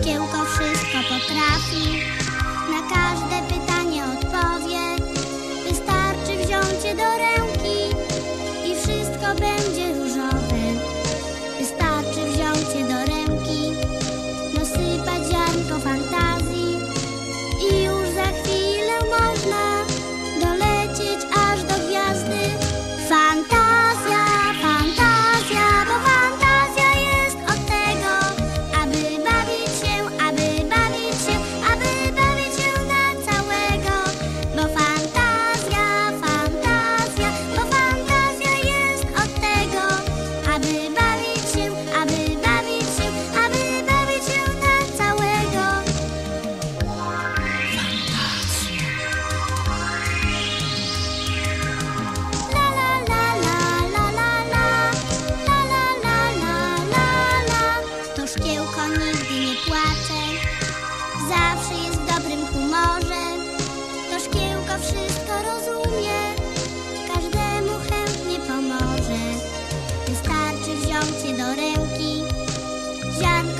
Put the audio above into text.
Szkiełko wszystko potrafi, na każde pytanie odpowie. Jean